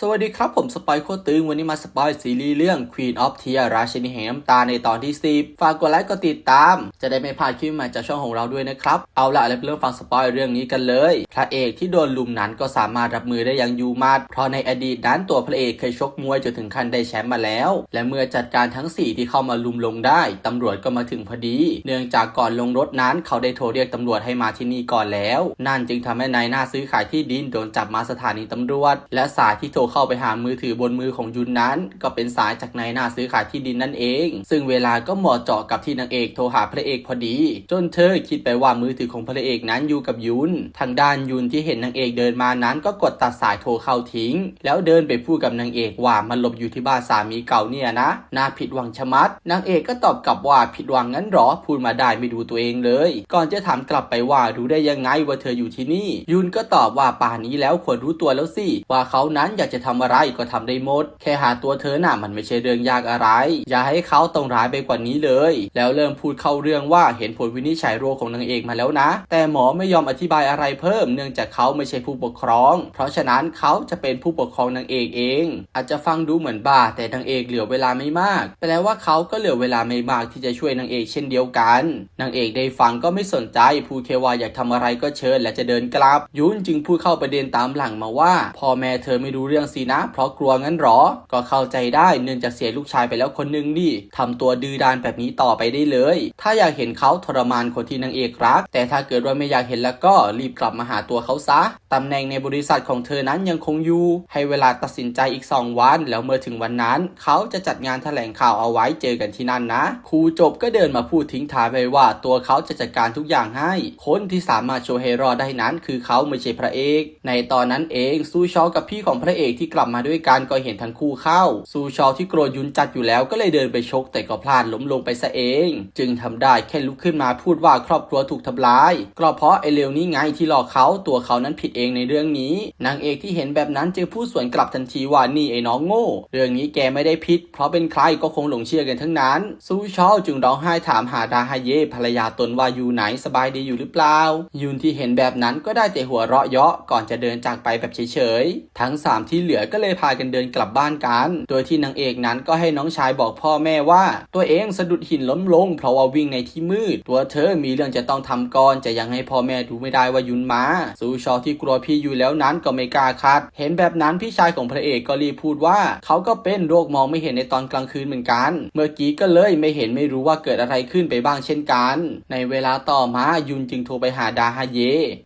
สวัสดีครับ ผมสปอยโคตรตึง วันนี้มาสปอยซีรีส์เรื่อง Queen of Tears ราชินีแห่งน้ำตาในตอนที่ 10 ฝากกดไลค์กดติดตาม จะได้ไม่พลาดคลิปใหม่จากช่องของเราด้วยนะครับ เอาละเราไปเริ่มฟังสปอยเรื่องนี้กันเลย พระเอกที่โดนลุมนั้นก็สามารถรับมือได้อย่างยูมัดเพราะในอดีตนั้นตัวพระเอกเคยชกมวยจนถึงขั้นได้แชมป์มาแล้ว และเมื่อจัดการทั้ง 4 ที่เข้ามาลุมลงได้ ตำรวจก็มาถึงพอดี เนื่องจากก่อนลงรถนั้นเขาได้โทรเรียกตำรวจให้มาที่นี่ก่อนแล้ว นั่นจึงทำให้นายหน้าซื้อขายที่ดินโดนจับมาสถานีตำรวจ และสายที่โทรเข้าไปหามือถือบนมือของยุนนั้น ก็เป็นสายจากนายหน้าซื้อขายที่ดินนั่นเอง ซึ่งเวลาก็เหมาะเจาะกับที่นางเอกโทรหาพระเอกพอดี จนเธอคิดไปว่ามือถือของพระเอกนั้นอยู่กับยุน ทางด้านยุนที่เห็นนางเอกเดินมานั้นก็กดตัดสายโทรเข้าทิ้ง แล้วเดินไปพูดกับนางเอกว่ามันหลบอยู่ที่บ้านสามีเก่าเนี่ยนะ น่าผิดหวังชะมัด นางเอกก็ตอบกลับว่าผิดหวังงั้นหรอ พูดมาได้ไม่ดูตัวเองเลย ก่อนจะถามกลับไปว่ารู้ได้ยังไงว่าเธออยู่ที่นี่ ยุนก็ตอบว่าป่านนี้แล้วควรรู้ตัวแล้วสิ ว่าเขานั้นอยากจะทำอะไรก็ทำได้หมด แค่หาตัวเธอหน่ะมันไม่ใช่เรื่องยากอะไร อย่าให้เขาต้องร้ายไปกว่านี้เลย แล้วเริ่มพูดเข้าเรื่องว่าเห็นผลวินิจฉัยโรคของนางเอกมาแล้วนะ แต่หมอไม่ยอมอธิบายอะไรเพิ่ม เนื่องจากเขาไม่ใช่ผู้ปกครอง เพราะฉะนั้นเขาจะเป็นผู้ปกครองนางเอกเอง อาจจะฟังดูเหมือนบ้าแต่นางเอกเหลือเวลาไม่มากแปลว่าเขาก็เหลือเวลาไม่มากที่จะช่วยนางเอกเช่นเดียวกันนางเอกได้ฟังก็ไม่สนใจพูดแค่ว่าอยากทำอะไรก็เชิญและจะเดินกลับ ยุนจึงพูดเข้าประเด็นตามหลังมาว่าพ่อแม่เธอไม่รู้เรื่องสินะ เพราะกลัวงั้นหรอ ก็เข้าใจได้เนื่องจากเสียลูกชายไปแล้วคนหนึงนี่ทำตัวดื้อด้านแบบนี้ต่อไปได้เลย ถ้าอยากเห็นเขาทรมานคนที่นางเอกรัก แต่ถ้าเกิดว่าไม่อยากเห็นแล้วก็รีบกลับมาหาตัวเขาซะตำแหน่งในบริษัทของเธอนั้นยังคงอยู่ ให้เวลาตัดสินใจอีก 2 วัน แล้วเมื่อถึงวันนั้น เขาจะจัดงานแถลงข่าวเอาไว้เจอกันที่นั่นนะ ครูจบก็เดินมาพูดทิ้งท้ายไว้ว่าตัวเขาจะจัดการทุกอย่างให้ คนที่สามารถโชว์ให้รอดได้นั้น คือเขาไม่ใช่พระเอก ในตอนนั้นเองซูชอกับพี่ของพระเอกที่กลับมาด้วยกันก็เห็นทั้งคู่เข้า ซูชอที่โกรธยุนจัดอยู่แล้วก็เลยเดินไปชกแต่ก็พลาดล้มลงไปซะเอง จึงทำได้แค่ลุกขึ้นมาพูดว่าครอบครัวถูกทำลายก็เพราะไอเลวนี้ไงที่หลอกเขาตัวเขานั้นผิดเองในเรื่องนี้ นางเอกที่เห็นแบบนั้นจึงพูดสวนกลับทันทีว่านี่ไอ้น้องโง่ เรื่องนี้แกไม่ได้ผิด เพราะเป็นใครก็คงหลงเชื่อกันทั้งนั้น ซูชอจึงร้องไห้ถามหาดาฮาเย่ภรรยาตนว่าอยู่ไหนสบายดีอยู่หรือเปล่า ยุนที่เห็นแบบนั้นก็ได้แต่หัวเราะเยาะก่อนจะเดินจากไปแบบเฉยๆ ทั้งสามที่เหลือก็เลยพากันเดินกลับบ้านกัน โดยที่นางเอกนั้นก็ให้น้องชายบอกพ่อแม่ว่า ตัวเองสะดุดหินล้มลงเพราะว่าวิ่งในที่มืด ตัวเธอมีเรื่องจะต้องทำก่อนจะยังให้พ่อแม่ดูไม่ได้ว่ายุนมาซูชอที่กลัวพี่อยู่แล้วนั้นก็ไม่กล้าคัด เห็นแบบนั้นพี่ชายของพระเอกก็รีบพูดว่า เขาก็เป็นโรคมองไม่เห็นในตอนกลางคืนเหมือนกัน เมื่อกี้ก็เลยไม่เห็นไม่รู้ว่าเกิดอะไรขึ้นไปบ้างเช่นกัน ในเวลาต่อมายุนจึงโทรไปหาดาฮาเย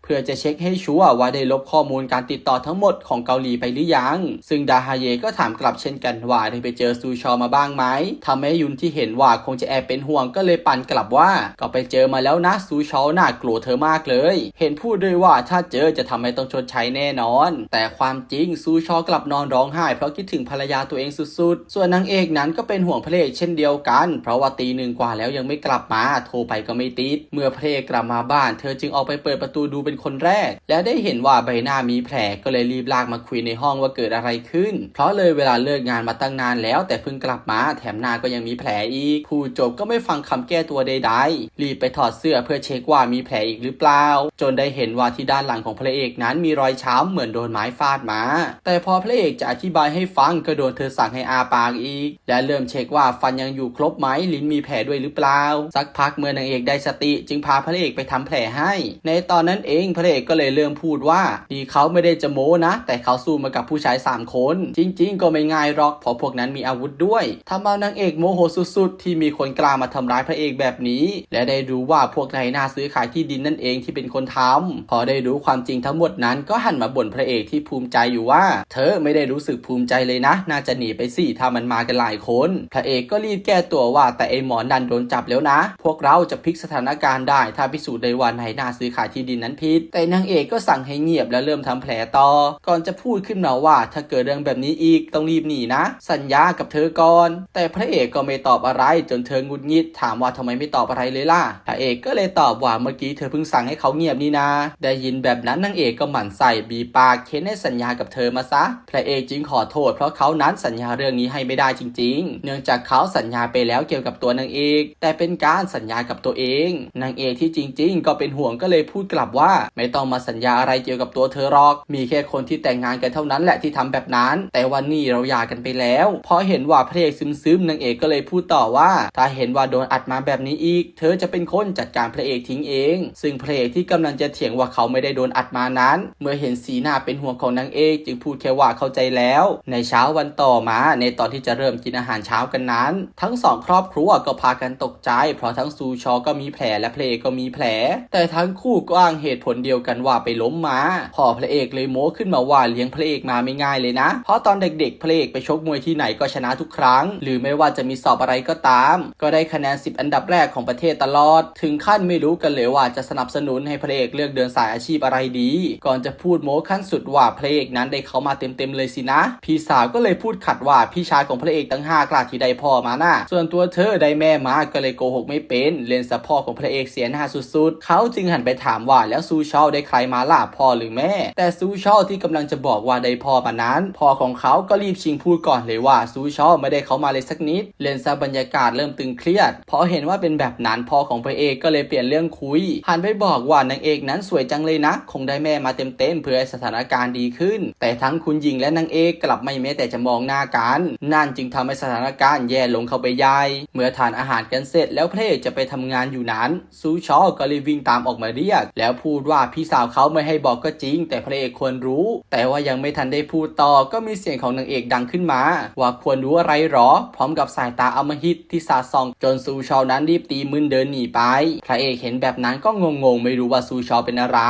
เพื่อจะเช็คให้ชัวร์ว่าได้ลบข้อมูลการติดต่อทั้งหมดของเกาหลีไปหรือยัง ซึ่งดาฮาเยก็ถามกลับเช่นกันว่าได้ไปเจอซูชอมาบ้างไหมทำให้ยุนที่เห็นว่าคงจะแอบเป็นห่วงก็เลยปั่นกลับว่าก็ไปเจอมาแล้วนะซูชอน่ากลัวเธอมากเลย เห็นพูดด้วยว่าถ้าเจอจะทำให้ต้องชดใช้แน่นอน แต่ความจริงซูชอกลับนอนร้องไห้ เพราะคิดถึงภรรยาตัวเองสุดๆ ส่วนนางเอกนั้นก็เป็นห่วงพระเอกเช่นเดียวกัน เพราะว่าตีหนึ่งกว่าแล้วยังไม่กลับมา โทรไปก็ไม่ติด เมื่อพระเอกกลับมาบ้าน เธอจึงออกไปเปิดประตูดูเป็นคนแรก และได้เห็นว่าใบหน้ามีแผลก็เลยรีบลากมาคุยในห้องว่าเกิดอะไรขึ้น เพราะเลยเวลาเลิกงานมาตั้งนานแล้ว แต่เพิ่งกลับมาแถมหน้าก็ยังมีแผลอีกผู้จบก็ไม่ฟังคำแก้ตัวใดๆ รีบไปถอดเสื้อเพื่อเช็คว่ามีแผลอีกหรือเปล่า จนได้เห็นว่าที่ด้านหลังของพระเอกนั้นมีรอยช้ำเหมือนโดนไม้ฟาดมา แต่พอพระเอกจะอธิบายให้ฟังก็โดนเธอสั่งให้อาปากอีก และเริ่มเช็คว่าฟันยังอยู่ครบไหมลิ้นมีแผลด้วยหรือเปล่า สักพักเมื่อนางเอกได้สติ จึงพาพระเอกไปทำแผลให้ ในตอนนั้นเองพระเอกก็เลยเริ่มพูดว่านี่เขาไม่ได้จะโม้นะ แต่เขาสู้มากับผู้ชาย3คนจริง ๆ ก็ไม่ง่ายหรอกเพราะพวกนั้นมีอาวุธด้วยทำเอานางเอกโมโหสุดๆ ที่มีคนกล้ามาทำร้ายพระเอกแบบนี้และได้รู้ว่าพวกนายหน้าซื้อขายที่ดินนั่นเองที่เป็นคนทำพอได้รู้ความจริงทั้งหมดนั้น ก็หันมาบ่นพระเอกที่ภูมิใจอยู่ว่า เธอไม่ได้รู้สึกภูมิใจเลยนะ น่าจะหนีไปสิถ้ามันมากันหลายคน พระเอกก็รีบแก้ตัวว่าแต่ไอหมอนดันโดนจับแล้วนะ พวกเราจะพลิกสถานการณ์ได้ ถ้าพิสูจน์ได้ว่านายหน้าซื้อขายที่ดินนั้นผิดแต่นางเอกก็สั่งให้เงียบแล้วเริ่มทำแผลต่อ ก่อนจะพูดขึ้นมาว่าถ้าเกิดเรื่องแบบนี้อีกต้องรีบหนีนะ สัญญากับเธอก่อน แต่พระเอกก็ไม่ตอบอะไรจนเธอหงุดหงิดถามว่าทำไมไม่อบอะไรเลยล่ะพระเอกก็เลยตอบว่าเมื่อกี้เธอเพิ่งสั่งให้เขาเงียบนี่นาได้ยินแบบนั้นนางเอกก็หมั่นใส่บีปากเค้นให้สัญญากับเธอมาซะ พระเอกจึงขอโทษเพราะเขานั้นสัญญาเรื่องนี้ให้ไม่ได้จริง ๆ เนื่องจากเขาสัญญาไปแล้วเกี่ยวกับตัวนางเอก แต่เป็นการสัญญากับตัวเอง นางเอกที่จริง ๆ ก็เป็นห่วงก็เลยพูดกลับว่า ไม่ต้องมาสัญญาอะไรเกี่ยวกับตัวเธอหรอก มีแค่คนที่แต่งงานกันเท่านั้นแหละที่ทำแบบนั้น แต่วันนี้เราหย่ากันไปแล้ว พอเห็นว่าพระเอกซึมๆนางเอกก็เลยพูดต่อว่า ถ้าเห็นว่าโดนอัดมาแบบนี้อีก เธอจะเป็นคนจัดการพระเอกทิ้งเอง ซึ่งพระเอกที่กำลังจะเถียงว่าเขาไม่ได้โดนอัดมานั้น เมื่อเห็นสีหน้าเป็นห่วงของนางเอกจึงพูดแค่ว่าเข้าใจแล้ว ในเช้าวันต่อมาในตอนที่จะเริ่มกินอาหารเช้ากันนั้น ทั้งสองครอบครัวก็พากันตกใจ เพราะทั้งซูชอก็มีแผลและพระเอกก็มีแผล แต่ทั้งคู่ก็อ้างเหตุผลเดียวกันว่าไปล้มมาพ่อพระเอกเลยโม้ขึ้นมาว่าเลี้ยงพระเอกมาไม่ง่ายเลยนะ เพราะตอนเด็กๆพระเอกไปชกมวยที่ไหนก็ชนะทุกครั้ง หรือไม่ว่าจะมีสอบอะไรก็ตาม ก็ได้คะแนน 10 อันดับแรกของประเทศตลอด ถึงขั้นไม่รู้กันเลยว่าจะสนับสนุนให้พระเอกเลือกเดินสายอาชีพอะไรดี ก่อนจะพูดโม้ขั้นสุดว่าพระเอกนั้นได้เขามาเต็มๆเลยสินะ พี่สาวก็เลยพูดขัดว่าพี่ชายของพระเอกตั้งห้ากลาที่ได้พ่อมาน่ะส่วนตัวเธอได้แม่มาก็เลยโกหกไม่เป็นเลนสะพ่อของพระเอกเสียหน้าสุดๆ เขาจึงหันไปถามว่าแล้วซูชอได้ใครมาล่ะพ่อหรือแม่ แต่ซูชอที่กำลังจะบอกว่าได้พ่อมานั้นพ่อของเขาก็รีบชิงพูดก่อนเลยว่าซูชอไม่ได้เขามาเลยสักนิดเลนซะบรรยากาศเริ่มตึงเครียดพอเห็นว่าเป็นแบบนั้นพ่อของพระเอกก็เลยเปลี่ยนเรื่องคุยหันไปบอกว่านางเอกนั้นสวยจังเลยนะ คงได้แม่มาเต็มๆเพื่อให้สถานการณ์ดีขึ้น แต่ทั้งคุณหญิงและนางเอกกลับไม่แม้แต่จะมองหน้ากันนั่นจึงทำให้สถานการณ์แย่ลงเข้าไปใหญ่เมื่อทานอาหารกันเสร็จแล้วพระเอกจะไปทำงานอยู่นั้นซูชอก็เลยวิ่งตามออกมาเรียก แล้วพูดว่าพี่สาวเขาไม่ให้บอกก็จริง แต่พระเอกควรรู้ แต่ว่ายังไม่ทันได้พูดต่อก็มีเสียงของนางเอกดังขึ้นมา ว่าควรรู้อะไรหรอ พร้อมกับสายตาอมหิตที่สาดส่อง จนซูชอนั้นรีบตีมึนเดินหนีไป พระเอกเห็นแบบนั้นก็งงๆ ไม่รู้ว่าซูชอเป็นอะไร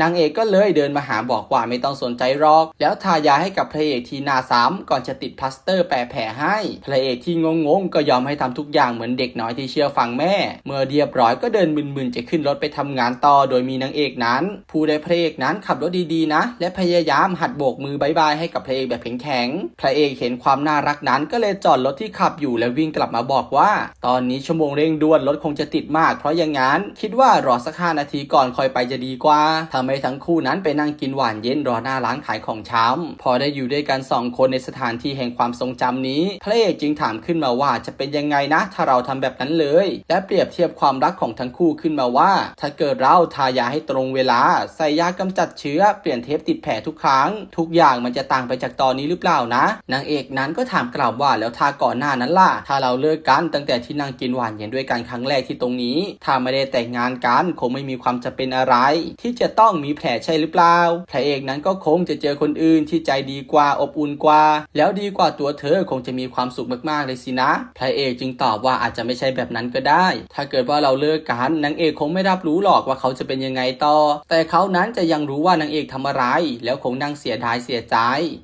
นางเอกก็เลยเดินมาหาบอกว่าไม่ต้องสนใจหรอก แล้วทายาให้กับพระเอกที่หน้าซ้ำก่อนจะติดพลาสเตอร์แปะแผลให้ พระเอกที่งงๆ ก็ยอมให้ทำทุกอย่างเหมือนเด็กน้อยที่เชื่อฟังแม่ เมื่อเรียบร้อยก็เดินมึนๆจะขึ้นรถไปทำงานต่อ โดยมีนางเอกนั้น ผู้ได้พระเอกนั้นขับรถดีๆนะ และพยายามหัดโบกมือบายบายให้กับพระเอกแบบแข็งๆ พระเอกเห็นความน่ารักนั้นก็เลยจอดรถที่ขับอยู่แล้ววิ่งกลับมาบอกว่า ตอนนี้ชั่วโมงเร่งด่วนรถคงจะติดมาก เพราะอย่างนั้นคิดว่ารอสักห้านาทีก่อนคอยไปจะดีกว่าทำให้ทั้งคู่นั้นไปนั่งกินหวานเย็นรอหน้าร้านขายของชำพอได้อยู่ด้วยกันสองคนในสถานที่แห่งความทรงจำนี้พระเอกจึงถามขึ้นมาว่าจะเป็นยังไงนะ ถ้าเราทำแบบนั้นเลย และเปรียบเทียบความรักของทั้งคู่ขึ้นมาว่า ถ้าเกิดเราทายาให้ตรงเวลา ใส่ยากำจัดเชื้อเปลี่ยนเทปติดแผลทุกครั้ง ทุกอย่างมันจะต่างไปจากตอนนี้หรือเปล่านะนางเอกนั้นก็ถามกลับว่าแล้วทาก่อนหน้านั้นล่ะถ้าเราเลิกกันตั้งแต่ที่นั่งกินหวานเย็นด้วยกันครั้งแรกที่ตรงนี้ ถ้าไม่ได้แต่งงานกันคงไม่มีความจะเป็นอะไร ที่จะต้องมีแผลใช่หรือเปล่าพระเอกนั้นก็คงจะเจอคนอื่นที่ใจดีกว่าอบอุ่นกว่า แล้วดีกว่าตัวเธอคงจะมีความสุขมากๆเลยสินะพระเอกจึงตอบว่าอาจจะไม่ใช่แบบนั้นก็ได้ ถ้าเกิดว่าเราเลิกกันนางเอกคงไม่รับรู้หรอกว่าเขาจะเป็นยังไงต่อ แต่เขานั้นจะยังรู้ว่านางเอกทำอะไร แล้วคงนั่งเสียดายเสียใจ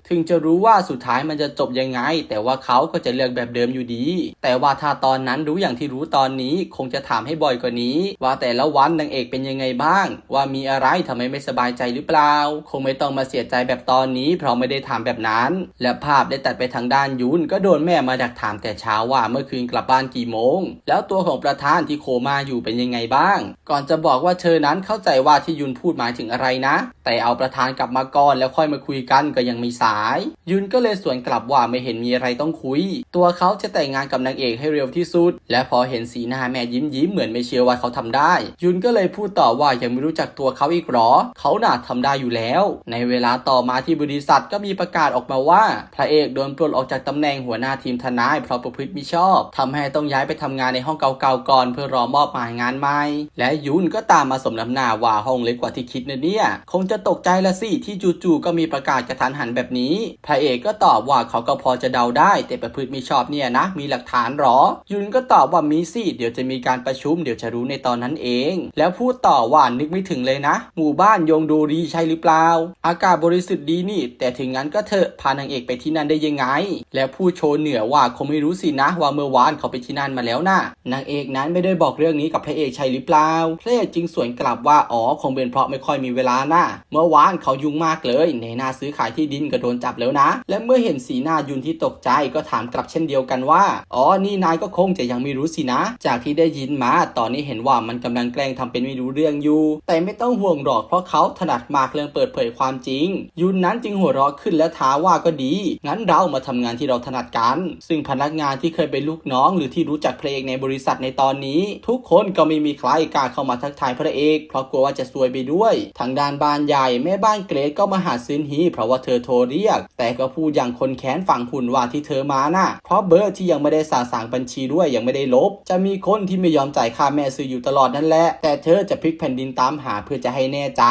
ถึงจะรู้ว่าสุดท้ายมันจะจบยังไง แต่ว่าเขาก็จะเลือกแบบเดิมอยู่ดี แต่ว่าถ้าตอนนั้นรู้อย่างที่รู้ตอนนี้คงจะถามให้บ่อยกว่านี้ ว่าแต่ละวันนางเอกเป็นยังไงบ้าง ว่ามีอะไรทำไมไม่สบายใจหรือเปล่า คงไม่ต้องมาเสียใจแบบตอนนี้ เพราะไม่ได้ถามแบบนั้น และภาพได้ตัดไปทางด้านยุนก็โดนแม่มาดักถามแต่เช้าว่าเมื่อคืนกลับบ้านกี่โมง แล้วตัวของประธานที่โคม่าอยู่เป็นยังไงบ้าง ก่อนจะบอกว่าเธอนั้นเข้าใจว่าที่ยุนพูดหมายถึงอะไรนะ แต่เอาประธานกลับมาก่อนแล้วค่อยมาคุยกันก็ยังมีสาย ยุนก็เลยสวนกลับว่าไม่เห็นมีอะไรต้องคุย ตัวเขาจะแต่งงานกับนางเอกให้เร็วที่สุด และพอเห็นสีหน้าแม่ยิ้มยิ้มเหมือนไม่เชื่อว่าเขาทำได้ ยุนก็เลยพูดต่อว่ายังไม่รู้จักตัวเขาอีกหรอ เขาน่าทำได้อยู่แล้ว ในเวลาต่อมาที่บริษัทก็มีประกาศออกมาว่า พระเอกโดนปลดออกจากตำแหน่งหัวหน้าทีมทนายเพราะประพฤติมิชอบทำให้ต้องย้ายไปทำงานในห้องเก่าๆก่อน เพื่อรอมอบหมายงานใหม่ และยุนก็ตามมาสมน้ำหน้าว่าห้องเล็กกว่าที่คิดนะเนี่ยคงจะตกใจละสิที่จู่ๆก็มีประกาศกระทันหันแบบนี้ พระเอกก็ตอบว่าเขาก็พอจะเดาได้ แต่ประพฤติมิชอบเนี่ยนะ มีหลักฐานหรอ ยุนก็ตอบว่ามีสิเดี๋ยวจะะมีการประชุมเดี๋ยวจะรู้ในตอนนั้นเอง แล้วพูดต่อว่านึกไม่ถึงเลยนะ หมู่บ้านยงโดรีใช่หรือเปล่า อากาศบริสุทธิ์ดีนี่ แต่ถึงงั้นก็เถอะพานางเอกไปที่นั่นได้ยังไง แล้วพูดโชว์เหนือว่าคงไม่รู้สินะว่าเมื่อวานเขาไปที่นั่นมาแล้วนะนางเอกนั้นไม่ได้บอกเรื่องนี้กับพระเอกใช่หรือเปล่าพระเอกจึงสวนกลับว่าอ๋อคงเป็นเพราะไม่ค่อยมีเวลานะเมื่อวานเขายุ่งมากเลยในหน้าซื้อขายที่ดินก็โดนจับแล้วนะ และเมื่อเห็นสีหน้ายุนที่ตกใจก็ถามกลับเช่นเดียวกันว่า อ๋อนี่นายก็คงจะยังไม่รู้สินะ จากที่ที่ได้ยินมา ตอนนี้เห็นว่ามันกำลังแกล้งทำเป็นไม่รู้เรื่องอยู่ แต่ไม่ต้องห่วงหรอกเพราะเขาถนัดมากเรื่องเปิดเผยความจริง ยุนนั้นจึงหัวเราะขึ้นและท้าว่าก็ดี งั้นเรามาทำงานที่เราถนัดกัน ซึ่งพนักงานที่เคยเป็นลูกน้อง หรือที่รู้จักพระเอกในบริษัทในตอนนี้ ทุกคนก็ไม่มีใครกล้าเข้ามาทักทายพระเอก เพราะกลัวว่าจะซวยไปด้วย ทางด้านบ้านใหญ่แม่บ้านเกรดก็มาหาซินฮีเพราะว่าเธอโทรเรียก แต่ก็พูดอย่างคนแค้นฝั่งหุ่นว่าที่เธอมาน่ะเพราะเบอร์ที่ยังไม่ได้สาสางบัญชีด้วยยังไม่ได้ลบ จะมีคนที่ไม่ยอมจ่ายค่าแม่ซื้ออยู่ตลอดนั่นแหละ แต่เธอจะพลิกแผ่นดินตามหาเพื่อจะให้แน่ใจ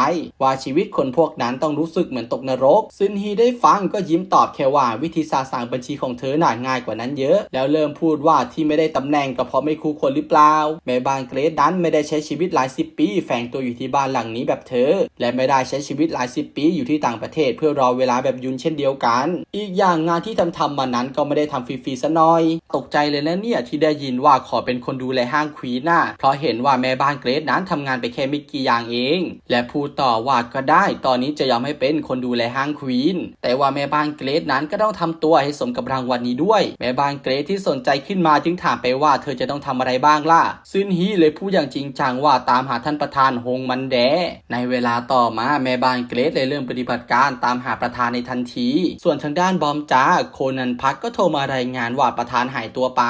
ว่าชีวิตคนพวกนั้นต้องรู้สึกเหมือนตกนรก ซินฮีได้ฟังก็ยิ้มตอบแค่ว่าวิธีสาสางบัญชีของเธอหน่าง่ายกว่านั้นเยอะ แล้วเริ่มพูดว่าที่ไม่ได้ตำแหน่งก็เพราะไม่คู่ควรหรือเปล่า แม่บ้านเกรดนั้นไม่ได้ใช้ชีวิตหลายสิบปี แฝงตัวอยู่ที่บ้านหลังนี้แบบเธอ และไม่ได้ใช้ชีวิตหลายสิบปีอยู่ที่ต่างประเทศ เพื่อรอเวลาแบบยุนเช่นเดียวกัน อีกอย่างงานที่ทำทำมานั้นก็ไม่ได้ทำฟรีๆซะหน่อย ตกใจเลยนะเนี่ยที่ได้ยินว่าขอเป็นคนดููแลห้างควีนน่ะเพราะเห็นว่าแม่บ้านเกรดนั้นทำงานไปแค่ไม่กี่อย่างเอง และพูดต่อว่าก็ได้ ตอนนี้จะยอมให้เป็นคนดูแลห้างควีนแต่ว่าแม่บ้านเกรดนั้นก็ต้องทำตัวให้สมกับรางวัลนี้ด้วย แม่บ้านเกรดที่สนใจขึ้นมาจึงถามไปว่าเธอจะต้องทำอะไรบ้างล่ะซึนฮีเลยพูดอย่างจริงจังว่าตามหาท่านประธานฮงมันแดในเวลาต่อมาแม่บ้านเกรดเลยเริ่มปฏิบัติการตามหาประธานในทันที ส่วนทางด้านบอมจ้าโคนันพักก็โทรมารายงานว่าประธานหายตัวไป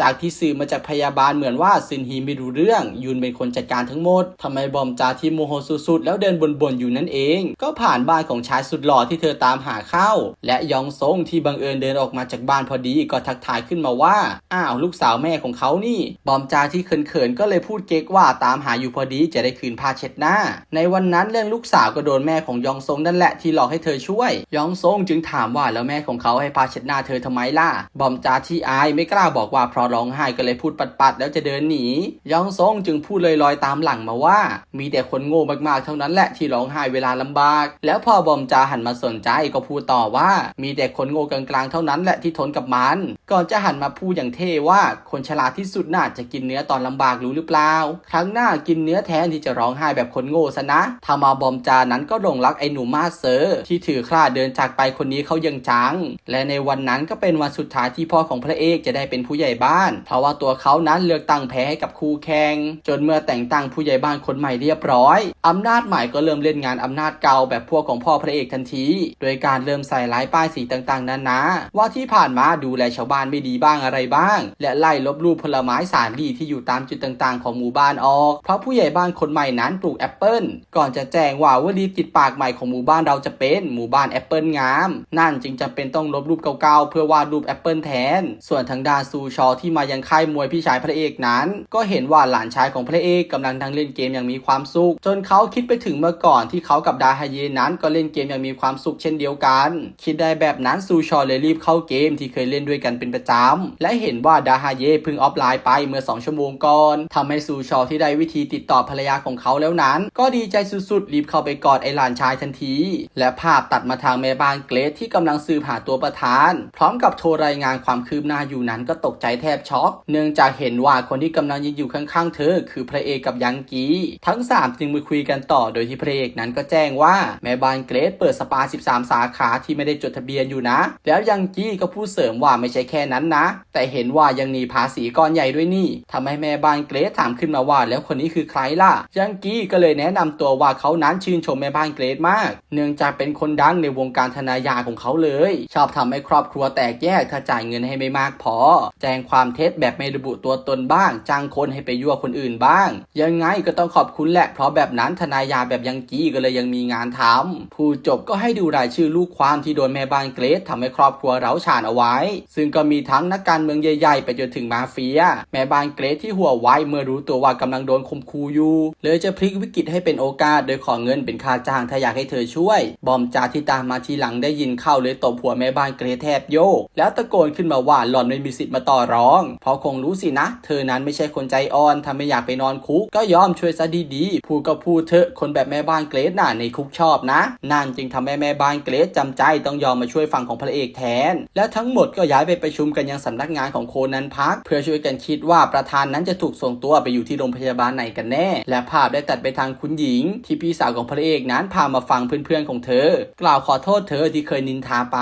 จากที่สื่อมาจากพยาบาลเหมือนว่าซินฮีไม่รู้เรื่องยุนเป็นคนจัดการทั้งหมดทำไมบอมจาที่โมโหสุดๆ แล้วเดินบ่นๆอยู่นั่นเอง ก็ผ่านบ้านของชายสุดหล่อที่เธอตามหาเข้า และยองซงที่บังเอิญเดินออกมาจากบ้านพอดีก็ทักทายขึ้นมาว่า อ้าวลูกสาวแม่ของเขานี่ บอมจาที่เขินๆก็เลยพูดเก๊กว่าตามหาอยู่พอดีจะได้คืนผ้าเช็ดหน้า ในวันนั้นเรื่องลูกสาวก็โดนแม่ของยองซงนั่นแหละที่หลอกให้เธอช่วย ยองซงจึงถามว่าแล้วแม่ของเขาให้ผ้าเช็ดหน้าเธอทำไมล่ะ บอมจาที่อายไม่กล้าบอกว่าเพราะร้องไห้ก็เลยพูดปัดๆแล้วจะเดินหนียองซงจึงพูดลอยๆตามหลังมาว่า มีแต่คนโง่มากๆเท่านั้นแหละที่ร้องไห้เวลาลำบาก แล้วพอบอมจาหันมาสนใจก็พูดต่อว่า มีแต่คนโง่กลางๆเท่านั้นแหละที่ทนกับมัน ก่อนจะหันมาพูดอย่างเท่ว่าคนฉลาดที่สุดน่าจะกินเนื้อตอนลำบากรู้หรือเปล่า ครั้งหน้ากินเนื้อแทนที่จะร้องไห้แบบคนโง่ซะนะทามาบอมจานั้นก็หลงรักไอ้หนุ่มมาเซอร์ที่ถือคร่าเดินจากไปคนนี้เขายังจัง และในวันนั้นก็เป็นวันสุดท้ายที่พ่อของพระเอกจะได้เป็นผู้ใหญ่บ้าน เพราะว่าตัวเขานั้นเลือกตั้งแพ้ให้กับคู่แข่งจนเมื่อแต่งตั้งผู้ใหญ่บ้านคนใหม่เรียบร้อย อำนาจใหม่ก็เริ่มเล่นงานอำนาจเก่าแบบพวกของพ่อพระเอกทันที โดยการเริ่มใส่ร้ายป้ายสีต่างๆนานาว่าที่ผ่านมาดูแลชาวบ้านไม่ดีบ้างอะไรบ้าง และไล่ลบรูปผลไม้สารดีที่อยู่ตามจุดต่างๆ ของหมู่บ้านออก เพราะผู้ใหญ่บ้านคนใหม่นั้นปลูกแอปเปิลก่อนจะแจ้งว่าวลีติดปากใหม่ของหมู่บ้านเราจะเป็นหมู่บ้านแอปเปิลงาม นั่นจึงจำเป็นต้องลบรูปเก่าๆเพื่อวาดรูปแอปเปิลแทน ส่วนทางด้านซูชอที่มายังค่ายมวยพี่ชายพระเอกนั้น ก็เห็นว่าหลานชายของพระเอกกำลังนั่งเล่นเกมอย่างมีความสุข จนเขาคิดไปถึงเมื่อก่อนที่เขากับดาฮาเยนั้นก็เล่นเกมอย่างมีความสุขเช่นเดียวกัน คิดได้แบบนั้นซูชอเลยรีบเข้าเกมที่เคยเล่นด้วยกันเป็นประจำและเห็นว่าดาฮาเยเพิ่งออฟไลน์ไปเมื่อ 2 ชั่วโมงก่อนทำให้ซูชอที่ได้วิธีติดต่อภรรยาของเขาแล้วนั้น ก็ดีใจสุดๆรีบเข้าไปกอดไอหลานชายทันที และภาพตัดมาทางแม่บ้านเกรทที่กำลังสืบหาตัวประธาน พร้อมกับโทรรายงานความคืบหน้าอยู่นั้นก็ตกใจแทบช็อก เนื่องจากเห็นว่าคนที่กำลังยืนอยู่ข้างๆเธอ คือพระเอกกับยังกีทั้ง 3 จึงมาคุยกันต่อโดยที่พระเอกนั้นก็แจ้งว่าแม่บ้านเกรทเปิดสปา 13 สาขาที่ไม่ได้จดทะเบียนอยู่นะ แล้วยังกี้ก็พูดเสริมว่าไม่ใช่แค่นั้นนะ แต่เห็นว่ายังหนีภาษีก้อนใหญ่ด้วยนี่ทำให้แม่บ้านเกรทถามขึ้นมาว่าแล้วคนนี้คือใครล่ะ ยังกี้ก็เลยแนะนำตัวว่าเขานั้นชื่นชมแม่บ้านเกรทมาก เนื่องจากเป็นคนดังในวงการธนายาของเขาเลย ชอบทำให้ครอบครัวแตกแยกถ้าจ่ายเงินให้ไม่มากพอ แจ้งความเท็จแบบไม่ระบุตัวตนบ้าง จ้างคนให้ไปยั่วคนอื่นบ้าง ยังไงก็ต้องขอบคุณแหละ เพราะแบบนั้นทนายาแบบยังกี้ก็เลยยังมีงานทำผู้จบก็ให้ดูรายชื่อลูกความที่โดนแม่บ้านเกรททำให้ครอบครัวเราฉานเอาไว้ ซึ่งก็มีทั้งนักการเมืองใหญ่ๆ ไปจนถึงมาเฟีย แม่บ้านเกรทที่หัวไวเมื่อรู้ตัวว่ากำลังโดนข่มขู่อยู่เลยจะพลิกวิกฤตให้เป็นโอกาสโดยขอเงินเป็นค่าจ้างถ้าอยากให้เธอช่วย บอมจาที่ตามมาทีหลังได้ยินเข้าเลยตบหัวแม่บ้านเกรทแทบโยก แล้วตะโกนขึ้นมาว่าหล่อนไม่มีสิทธิ์มาต่อร้อง เพราะคงรู้สินะ เธอนั้นไม่ใช่คนใจอ่อนถ้าไม่อยากไปนอนคุก ก็ยอมช่วยซะดีๆพูดก็พูดเถอะคนแบบแม่บ้านเกรทน่ะในคุกชอบนะนั่นจึงทำให้แม่บ้านเกรทจำใจต้องยอมมาช่วยฝั่งของพระเอกแทน และทั้งหมดก็ย้ายไปประประชุมกันยังสำนักงานของโคนันพักเพื่อช่วยกันคิดว่าประธานนั้นจะถูกส่งตัวไปอยู่ที่โรงพยาบาลไหนกันแน่ และภาพได้ตัดไปทางคุณหญิง ที่พี่สาวของพระเอกนั้นพามาฟังเพื่อนๆของเธอ กล่าวขอโทษเธอที่เคยนินทาไป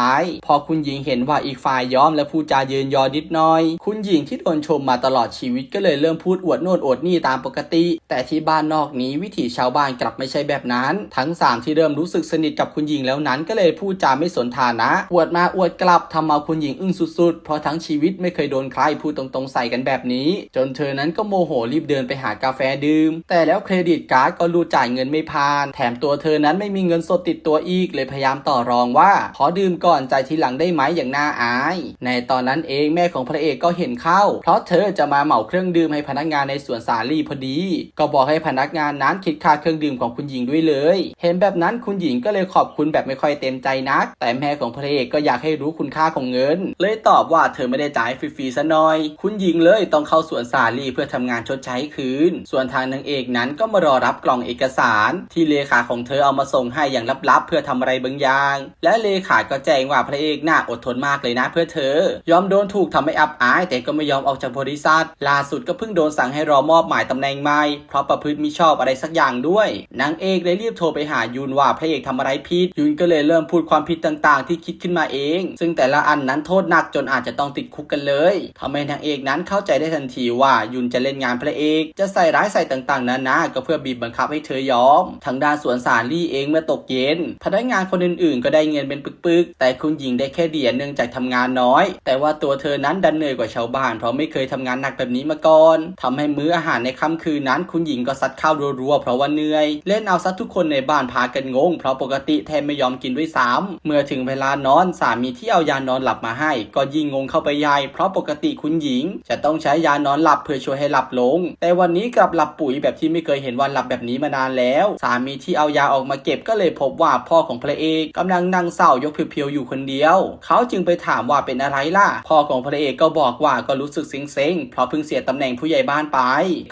พอคุณหญิงเห็นว่าอีกฝ่ายยอมและพูดจาเยินยอนิดหน่อย คุณหญิงที่โดนชมมาตลอดชีวิตก็เลยเริ่มพูดอวดโน่นอวดนี่ตามปกติ แต่ที่บ้านนอกนี้วิถีชาวบ้านกลับไม่ใช่แบบนั้น ทั้งสามที่เริ่มรู้สึกสนิทกับคุณหญิงแล้วนั้นก็เลยพูดจาไม่สนฐานะ อวดมาอวดกลับทำเอาคุณหญิงอึ้งสุดๆ เพราะทั้งชีวิตไม่เคยโดนใครพูดตรงๆใส่กันแบบนี้ จนเธอนั้นก็โมโหรีบเดินไปหากาแฟดื่ม แต่แล้วเครดิตการ์ดก็รูดจ่ายเงินไม่ผ่าน แถมตัวเธอนั้นไม่มีเงินสดติดตัวอีกเลยพยายามต่อรองว่า ขอดื่มก่อนใจทีหลังได้ไหมอย่างน่าอาย ในตอนนั้นเองแม่ของพระเอกก็เห็นเข้า เพราะเธอจะมาเหมาเครื่องดื่มให้พนักงานในสวนสาลีพอดี ก็บอกให้พนักงานนั้นคิดค่าเครื่องดื่มของคุณหญิงด้วยเลย เห็นแบบนั้นคุณหญิงก็เลยขอบคุณแบบไม่ค่อยเต็มใจนัก แต่แม่ของพระเอกก็อยากให้รู้คุณค่าของเงิน เลยตอบว่าเธอไม่ได้จ่ายฟรีๆซะหน่อย คุณหญิงเลยต้องเข้าสวนสาลีเพื่อทำงานชดใช้คืน ส่วนทางนางเอกนั้นก็มารอรับกล่องเอกสาร ที่เลขาของเธอเอามาส่งให้อย่างลับๆ เพื่อทำอะไรบางอย่าง และเลขาก็แจ้งว่าพระเอกน่าอดทนมากเลยนะเพื่อเธอ ยอมโดนถูกทำให้อับอาย แต่ก็ไม่ยอมออกจากบริษัทล่าสุดก็เพิ่งโดนสั่งให้รอมอบหมายตำแหน่งใหม่เพราะประพฤติมิชอบอะไรสักอย่างด้วยนางเอกเลยรีบโทรไปหายุนว่าพระเอกทำอะไรผิดยุนก็เลยเริ่มพูดความผิดต่างๆ ที่คิดขึ้นมาเอง ซึ่งแต่ละอันนั้นโทษหนักจนอาจจะต้องติดคุกกันเลยทำให้นางเอกนั้นเข้าใจได้ทันทีว่ายุนจะเล่นงานพระเอก จะใส่ร้ายใส่ต่างๆนานาก็เพื่อบีบบังคับให้เธอยอม ทางด้านสวนสารลี่เองเมื่อตกเย็น พนักงานคนอื่นๆ ก็ได้เงินเป็นปึกๆ แต่คุณหญิงได้แค่เดียนเนื่องจากทำงานน้อย แต่ว่าตัวเธอนั้นดันเหนื่อยกว่าชาวบ้านเพราะไม่เคยทำงานหนักแบบนี้มาก่อนทำให้มื้ออาหารในค่ำคืนนั้น คุณหญิงก็ซัดข้าวรัวๆเพราะว่าเหนื่อย เล่นเอาซัดทุกคนในบ้านพากันงง เพราะปกติแทบไม่ยอมกินด้วยซ้ำเมื่อถึงเวลานอนสามีที่เอายานอนหลับมาให้ ก็ยิ่งงงเข้าไปใหญ่เพราะปกติคุณหญิง จะต้องใช้ยานอนหลับเพื่อช่วยให้หลับลง แต่วันนี้กลับหลับปุ๋ยแบบที่ไม่เคยเห็นวันหลับแบบนี้มานานแล้ว สามีที่เอายาออกมาเก็บก็เลยพบว่าพ่อของพระเอกกำลังนั่งเศร้ายกเพียวๆอยู่คนเดียว เขาจึงไปถามว่าเป็นอะไรล่ะ พ่อของพระเอกก็บอกว่าก็รู้สึกเซ็งๆเพราะเพิ่งเสียตำแหน่งผู้ใหญ่บ้านไป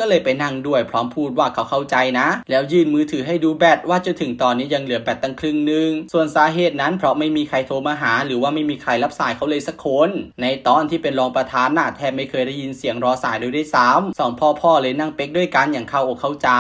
ก็เลยไปนั่งด้วยพร้อมพูดว่าเขาเข้าใจนะ แล้วยื่นมือถือให้ดูแบตว่าจนถึงตอนนี้ยังเหลือแบตตั้งครึ่งหนึง ส่วนสาเหตุนั้นเพราะไม่มีใครโทรมาหา หรือว่าไม่มีใครรับสายเขาเลยสักคน ในตอนที่เป็นรองประธานน่ะแทบไม่เคยได้ยินเสียงรอสายเลยด้วยซ้ำสองพ่อพ่อเลยนั่งเป๊กด้วยกันอย่างเข้าอกเข้าใจ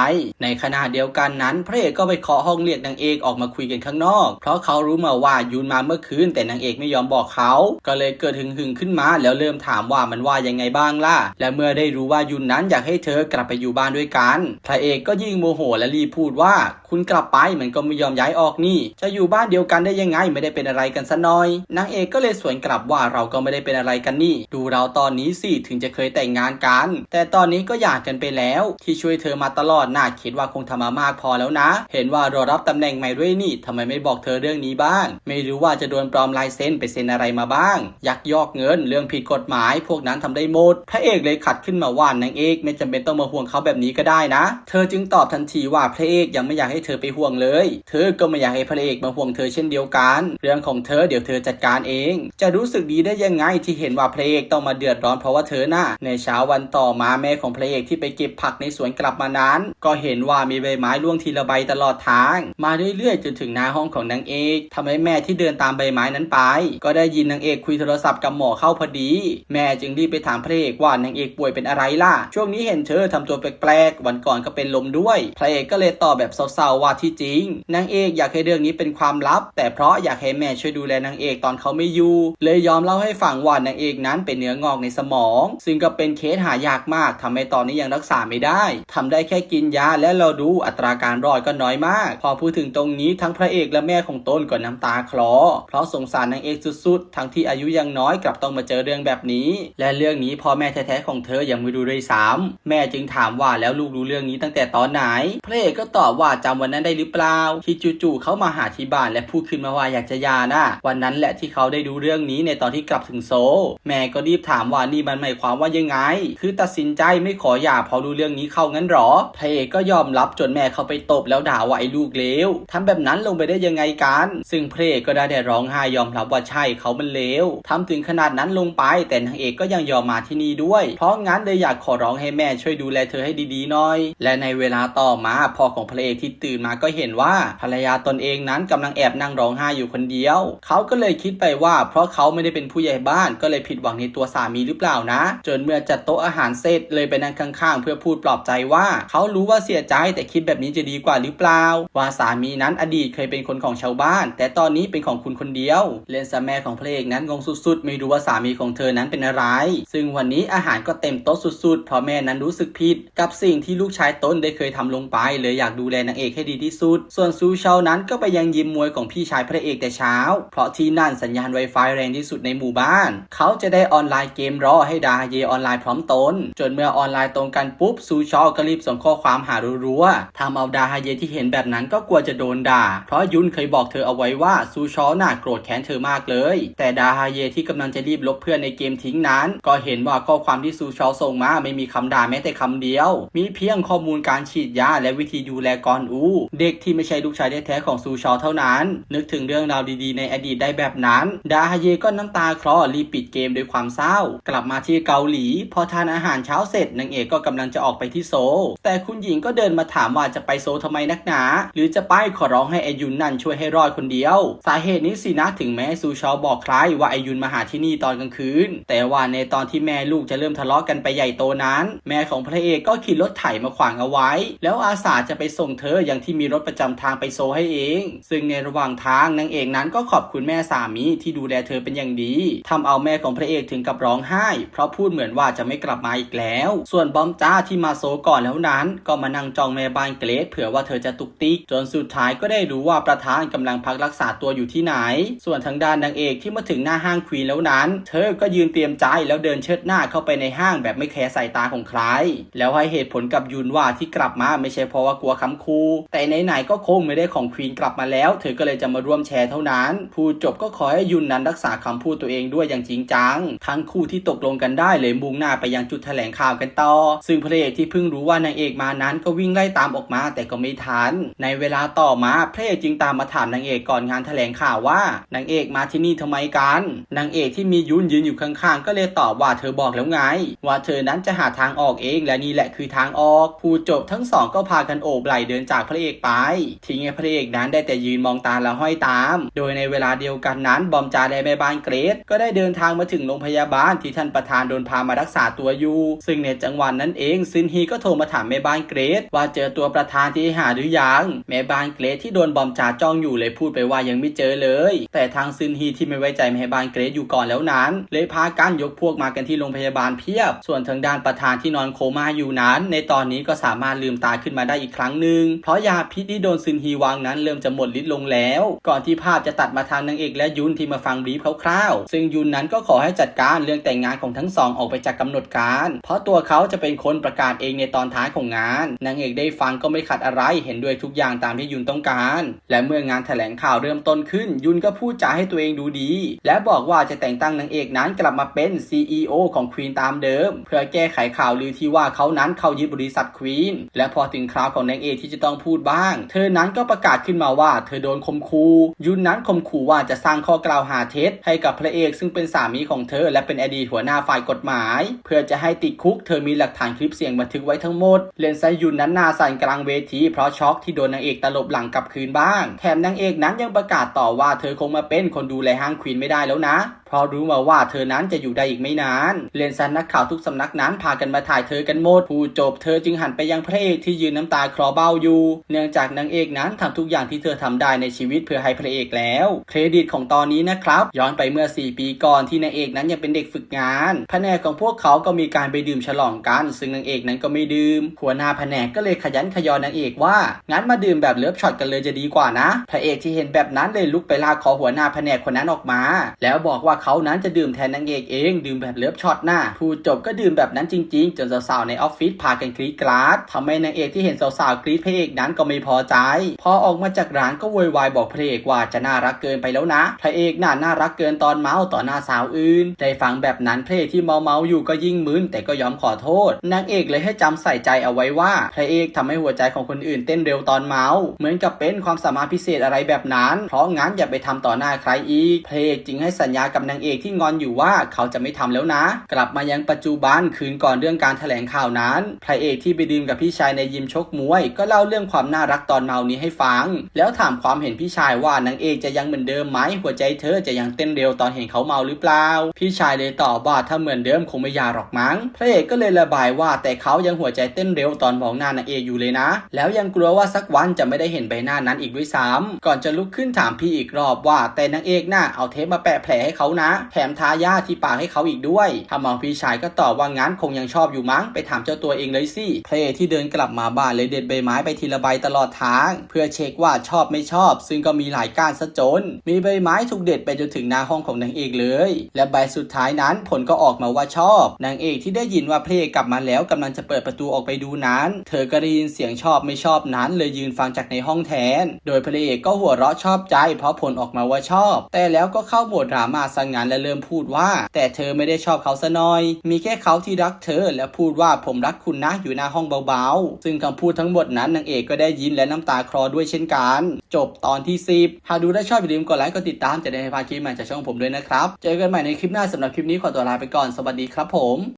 ในขณะเดียวกันนั้น พระเอกก็ไปเคาะห้องเรียกนางเอกออกมาคุยกันข้างนอก เพราะเขารู้มาว่ายูนมาเมื่อคืนแต่นางเอกไม่ยอมบอกเขา ก็เลยเกิดหึงหึงขึ้นมาแล้วเริ่มถามว่ามันว่ายังไงบ้างล่ะและเมื่อได้รู้ว่ายุนนั้นอยากให้เธอกลับไปอยู่บ้านด้วยกัน พระเอกก็ยิ่งโมโหและรีพูดว่า คุณกลับไปมันก็ไม่ยอมย้ายออกนี่ จะอยู่บ้านเดียวกันได้ยังไงไม่ได้เป็นอะไรกันซะหน่อยนางเอกก็เลยสวนกลับว่าเราก็ไม่ได้เป็นอะไรกันนี่ ดูเราตอนนี้สิถึงจะเคยแต่งงานกัน แต่ตอนนี้ก็หย่ากันไปแล้ว ที่ช่วยเธอมาตลอดน่าคิดว่าคงทำมามากพอแล้วนะ เห็นว่ารอรับตำแหน่งใหม่ด้วยนี่ทำไมไม่บอกเธอเรื่องนี้บ้าง ไม่รู้ว่าจะโดนปลอมลายเซ็นไปเซ็นอะไรมาบ้าง ยักยอกเงินเรื่องผิดกฎหมาย พวกนั้นทำได้หมดพระเอกเลยขัดขึ้นมาว่านางเอกไม่จำเป็นต้องมาห่วงเขาแบบนี้ก็ได้นะ เธอจึงตอบทันทีว่าพระเอกยังไม่อยากให้เธอไปห่วงเลย เธอก็ไม่อยากให้พระเอกมาห่วงเธอเช่นเดียวกัน เรื่องของเธอเดี๋ยวเธอจัดการเอง จะรู้สึกดีได้ยังไงที่เห็นว่าพระเอกต้องมาเดือดร้อนเพราะว่าเธอน่ะในเช้าวันต่อมาแม่ของพระเอกที่ไปเก็บผักในสวนกลับมานั้น ก็เห็นว่ามีใบไม้ร่วงทีละใบตลอดทาง มาเรื่อยๆจนถึงหน้าห้องของนางเอกทำให้แม่ที่เดินตามใบไม้นั้นไป ก็ได้ยินนางเอกคุยโทรศัพท์กับหมอเข้าพอดี แม่จึงรีบไปถามพระเอกว่านางเอกป่วยเป็นอะไรล่ะ ช่วงนี้เห็นเธอทำตัวแปลกๆ วันก่อนก็เป็นลมด้วย พระเอกก็เลยตอบแบบเศร้าๆว่าที่จริง นางเอกอยากให้เรื่องนี้เป็นความลับ แต่เพราะอยากให้แม่ช่วยดูแลนางเอกตอนเขาไม่อยู่ เลยยอมเล่าให้ฟังว่านางเอกนั้นเป็นเนื้องอกในสมอง ซึ่งก็เป็นเคสหายากมากทำให้ตอนนี้ยังรักษาไม่ได้ทำได้แค่กินยาและเราดูอัตราการรอดก็น้อยมาก พอพูดถึงตรงนี้ทั้งพระเอกและแม่ของตนก็น้ำตาคลอ เพราะสงสารนางเอกสุดๆ ทั้งที่อายุยังน้อยกลับต้องมาเจอเรื่องแบบนี้ และเรื่องนี้พ่อแม่แท้ๆของเธอยังไม่รู้ด้วยซ้ำแม่จึงถามว่าแล้วลูกรู้เรื่องนี้ตั้งแต่ตอนไหน พระเอกก็ตอบว่าจำวันนั้นได้หรือเปล่า ที่จู่ๆเขามาหาที่บ้านและพูดขึ้นมาว่าอยากจะยานะวันนั้นแหละที่เขาได้ดูเรื่องนี้ในตอนที่กลับถึงโซ แม่ก็รีบถามว่านี่มันหมายความว่ายังไง คือตัดสินใจไม่ขอหย่าเพราะรู้เรื่องนี้เข้างั้นหรอพระเอกก็ยอมรับจนแม่เขาไปตบแล้วด่าว่าไอ้ลูกเลวทำแบบนั้นลงไปได้ยังไงกัน ซึ่งพระเอกก็ได้แต่ร้องไห้ยอมรับว่าใช่เขามันเลวทำถึงขนาดนั้นลงไป แต่นางเอกก็ยังยอมมาที่นี่ด้วยเพราะงั้นเลยอยากขอร้องให้แม่ช่วยดูแลเธอให้ดีๆหน่อย และในเวลาต่อมาพ่อของพระเอกที่ตื่นมาก็เห็นว่าภรรยาตนเองนั้นกำลังแอบนั่งร้องไห้อยู่คนเดียว เขาก็เลยคิดไปว่า เพราะเขาไม่ได้เป็นผู้ใหญ่บ้านก็เลยผิดหวังในตัวสามีหรือเปล่านะ จนเมื่อจัดโต๊ะอาหารเสร็จเลยไปนั่งข้างๆ เพื่อพูดปลอบใจว่า เขารู้ว่าเสียใจแต่คิดแบบนี้จะดีกว่าหรือเปล่า ว่าสามีนั้นอดีตเคยเป็นคนของชาวบ้าน แต่ตอนนี้เป็นของคุณคนเดียว เลนซาแม่ของพระเอกนั้นงงสุดๆ ไม่รู้ว่าสามีของเธอนั้นเป็นอะไร ซึ่งวันนี้อาหารก็เต็มโต๊ะสุดๆ เพราะแม่นั้นรู้สึกผิด กับสิ่งที่ลูกชายต้นได้เคยทำลงไป เลยอยากดูแลนางเอกให้ดีที่สุด ส่วนซูเชานั้นก็ไปยังยิมมวยของพี่ชายพระเอกแต่เช้า เพราะที่นั่นสัญญาณ Wi-Fi แรงที่สุดในหมู่บ้าน เขาจะได้ออนไลน์เกมรอให้ดาเยออนไลน์พร้อมตน จนเมื่อออนไลน์ตรงกันปุ๊บซูเชาก็รีบส่งข้อความหารัวๆทำเอาดาฮาเยที่เห็นแบบนั้นก็กลัวจะโดนด่า เพราะยุนเคยบอกเธอเอาไว้ว่าซูชอน่าโกรธแค้นเธอมากเลย แต่ดาฮาเยที่กำลังจะรีบลบเพื่อนในเกมทิ้งนั้น ก็เห็นว่าข้อความที่ซูชอส่งมาไม่มีคำด่าแม้แต่คำเดียว มีเพียงข้อมูลการฉีดยาและวิธีดูแลกอนอู เด็กที่ไม่ใช่ลูกชายแท้ๆของซูชอเท่านั้น นึกถึงเรื่องราวดีๆในอดีตได้แบบนั้น ดาฮเยก็น้ำตาคลอรีบปิดเกมด้วยความเศร้า กลับมาที่เกาหลี พอทานอาหารเช้าเสร็จนางเอกก็กำลังจะออกไปที่โซ แต่คุณหญิงก็เดินมาถามว่าจะไปโซลทำไมนักหนา หรือจะไปขอร้องให้ไอยุนนั่นช่วยให้รอดคนเดียว สาเหตุนี้สินะถึงแม้ซูชอบอกใครว่าไอยุนมาหาที่นี่ตอนกลางคืน แต่ว่าในตอนที่แม่ลูกจะเริ่มทะเลาะกันไปใหญ่โตนั้น แม่ของพระเอกก็ขี่รถไถมาขวางเอาไว้ แล้วอาสาจะไปส่งเธออย่างที่มีรถประจำทางไปโซให้เอง ซึ่งในระหว่างทางนางเอกนั้นก็ขอบคุณแม่สามีที่ดูแลเธอเป็นอย่างดีทำเอาแม่ของพระเอกถึงกับร้องไห้ เพราะพูดเหมือนว่าจะไม่กลับมาอีกแล้ว ส่วนบอมจ้าที่มาโซก่อนแล้วนั้น ก็มานั่งจองแม่บ้านเกรดเผื่อว่าเธอจะตุกติกจนสุดท้ายก็ได้รู้ว่าประธานกำลังพักรักษาตัวอยู่ที่ไหน ส่วนทางด้านนางเอกที่มาถึงหน้าห้างควีนแล้วนั้น เธอก็ยืนเตรียมใจแล้วเดินเชิดหน้าเข้าไปในห้างแบบไม่แคร์สายตาของใคร แล้วให้เหตุผลกับยุนว่าที่กลับมาไม่ใช่เพราะว่ากลัวคำคูแต่ไหนๆก็คงไม่ได้ของควีนกลับมาแล้ว เธอก็เลยจะมาร่วมแชร์เท่านั้น ผู้จบก็ขอให้ยุนนั้นรักษาคำพูดตัวเองด้วยอย่างจริงจัง ทั้งคู่ที่ตกลงกันได้เลยมุ่งหน้าไปยังจุดแถลงข่าวกันต่อ ซึ่งพระเอกที่เพิ่งรู้ว่านางเอกมานั้นก็วิ่งไล่ตามออกมาแต่ก็ไม่ทัน ในเวลาต่อมาพระเอกจึงตามมาถามนางเอกก่อนงานแถลงข่าวว่านางเอกมาที่นี่ทำไมกัน นางเอกที่มียุนยืนอยู่ข้างๆ ก็เลยตอบว่าเธอบอกแล้วไงว่าเธอนั้นจะหาทางออกเองและนี่แหละคือทางออกผู้จบทั้งสองก็พากันโอบไหลเดินจากพระเอกไป ทิ้งให้พระเอกนั้นได้แต่ยืนมองตาและห้อยตาม โดยในเวลาเดียวกันนั้น บอมจาและแม่บ้านเกรซก็ได้เดินทางมาถึงโรงพยาบาลที่ท่านประธานโดนพามารักษาตัวอยู่ ซึ่งในจังหวะนั้นเองซินฮีก็โทรมาถามแม่บ้านเกรซว่าเจอตัวประธานที่หาหรือยังแม่บ้านเกรซที่โดนบอมจาจ้องอยู่เลยพูดไปว่ายังไม่เจอเลย แต่ทางซินฮีที่ไม่ไว้ใจแม่บ้านเกรซอยู่ก่อนแล้วนั้น เลยพากันยกพวกมากันที่โรงพยาบาลเพียบส่วนทางด้านประธานที่นอนโคม่าอยู่นั้น ในตอนนี้ก็สามารถลืมตาขึ้นมาได้อีกครั้งหนึ่งเพราะยาพิษที่โดนซินฮีวางนั้นเริ่มจะหมดฤทธิ์ลงแล้ว ก่อนที่ภาพจะตัดมาทางนางเอกและยุนที่มาฟังบรีฟคร่าวๆซึ่งยุนนั้นก็ขอให้จัดการเรื่องแต่งงานของทั้งสองออกไปจากกำหนดการ เพราะตัวเขาจะเป็นคนประกาศเองในตอนท้ายของงานนางเอกได้ฟังก็ไม่ขัดอะไรเห็นด้วยทุกอย่างตามที่ยุนต้องการ และเมื่องานแถลงข่าวเริ่มต้นขึ้น ยุนก็พูดจาให้ตัวเองดูดี และบอกว่าจะแต่งตั้งนางเอกนั้นกลับมาเป็น CEO ของควีนตามเดิมเพื่อแก้ไขข่าวลือที่ว่าเขานั้นเข้ายึดบริษัทควีนและพอถึงคราวของนางเอกที่จะต้องพูดบ้าง เธอนั้นก็ประกาศขึ้นมาว่า เธอโดนข่มขู่ยุนนั้นข่มขู่ว่าจะสร้างข้อกล่าวหาเท็จให้กับพระเอกซึ่งเป็นสามีของเธอ และเป็นอดีตหัวหน้าฝ่ายกฎหมาย เพื่อจะให้ติดคุก เธอมีหลักฐานคลิปเสียงบันทึกไว้ทั้งหมด เลนไซยุนนั้นนาสั่นกลางเวทีเพราะช็อกที่โดนนางเอกตลบหลังกลับคืนบ้าง แถมนางเอกนั้นยังประกาศต่อว่าเธอคงมาเป็นคนดูแลห้างควีนไม่ได้แล้วนะ เพราะรู้มาว่าเธอนั้นจะอยู่ได้อีกไม่นาน เลนซันนักข่าวทุกสำนักนั้นพากันมาถ่ายเธอกันหมดผู้จบเธอจึงหันไปยังพระเอกที่ยืนน้ำตาคลอเบ้าอยู่ เนื่องจากนางเอกนั้นทำทุกอย่างที่เธอทำได้ในชีวิตเพื่อให้พระเอกแล้ว เครดิตของตอนนี้นะครับ ย้อนไปเมื่อ 4 ปีก่อนที่นางเอกนั้นยังเป็นเด็กฝึกงานแผนกของพวกเขาก็มีการไปดื่มฉลองกัน ซึ่งนางเอกนั้นก็ไม่ดื่มหัวหน้าแผนกก็เลยขยันขยอนนางเอกว่างั้นมาดื่มแบบเลิฟช็อตกันเลยจะดีกว่านะ พระเอกที่เห็นแบบนั้นเลยลุกไปลากคอหัวหน้าแผนกคนนั้นออกมา แล้วบอกว่าเขานั้นจะดื่มแทนนางเอกเอง ดื่มแบบเลิฟช็อตหน้าผู้จบก็ดื่มแบบนั้นจริงๆ จนสาวๆในออฟฟิศพากันกรี๊ดกราดทำให้นางเอกที่เห็นสาวๆกรี๊ดพระเอกนั้นก็ไม่พอใจ พอออกมาจากร้านก็โวยวายบอกพระเอกว่าจะน่ารักเกินไปแล้วนะ พระเอกน่าน่ารักเกินตอนเมาต่อหน้าสาวอื่น ได้ฟังแบบนั้นพระเอกที่เมาเมาอยู่ก็ยิ่งมึนแต่ก็ยอมขอโทษ นางเอกเลยให้จำใส่ใจเอาไว้ว่า พระเอกทำให้หัวใจของคนอื่นเต้นเร็วตอนเมา เหมือนกับเป็นความสามารถพิเศษอะไรแบบนั้น เพราะงั้นอย่าไปทำต่อหน้าใครอีก พระเอกจึงให้สัญญากับนางเอกที่งอนอยู่ว่าเขาจะไม่ทำแล้วนะ กลับมายังปัจจุบันคืนก่อนเรื่องการแถลงข่าวนั้นพระเอกที่ไปดื่มกับพี่ชายในยิมชกมวย ก็เล่าเรื่องความน่ารักตอนเมานี้ให้ฟัง แล้วถามความเห็นพี่ชายว่านางเอกจะยังเหมือนเดิมไหมหัวใจเธอจะยังเต้นเร็วตอนเห็นเขาเมาหรือเปล่า พี่ชายเลยตอบว่าถ้าเหมือนเดิมคงไม่ยากหรอกมั้ง พระเอกก็เลยระบายว่าแต่เขายังหัวใจเต้นเร็วตอนมองหน้านางเอกอยู่เลยนะ แล้วยังกลัวว่าสักวันจะไม่ได้เห็นใบหน้านั้นอีกด้วยซ้ำก่อนจะลุกขึ้นถามพี่อีกรอบว่า แต่นางเอกน่ะเอาเทปมาแปะแผลให้เขานะ แถมทายาที่ปากให้เขาอีกด้วยทำเอาพี่ชายก็ตอบว่างั้นคงยังชอบอยู่มั้งไปถามเจ้าตัวเองเลยสิเอกที่เดินกลับมาบ้านเลยเด็ดใบไม้ไปทีละใบตลอดทาง เพื่อเช็คว่าชอบไม่ชอบ ซึ่งก็มีหลายก้านซะจน มีใบไม้ถูกเด็ดไปจนถึงหน้าห้องของนางเอกเลย และใบสุดท้ายนั้นผลก็ออกมาว่าชอบนางเอกที่ได้ยินว่าเอกกลับมาแล้วกำลังจะเปิดประตูออกไปดูนั้น เธอก็ได้ยินเสียงชอบไม่ชอบนั้น เลยยืนฟังจากในห้องแทน โดยพระเอกก็หัวเราะชอบใจ เพราะผลออกมาว่าชอบ แต่แล้วก็เข้าโหมดดราม่าสังงานและเริ่มพูดว่า แต่เธอไม่ได้ชอบเขาซะหน่อย มีแค่เขาที่รักเธอ และพูดว่าผมรักคุณนะอยู่หน้าห้องเบาๆ ซึ่งคำพูดทั้งหมดนั้นนางเอกก็ได้ยินและน้ำตาคลอด้วยเช่นกัน จบตอนที่ 10 หากดูได้ชอบอย่าลืมกดไลค์กดติดตามจะได้ไม่พลาดคลิปใหม่จากช่องผมด้วยนะครับ เจอกันใหม่ในคลิปหน้าสำหรับคลิปนี้ขอตัวลาไปก่อนสวัสดีครับผม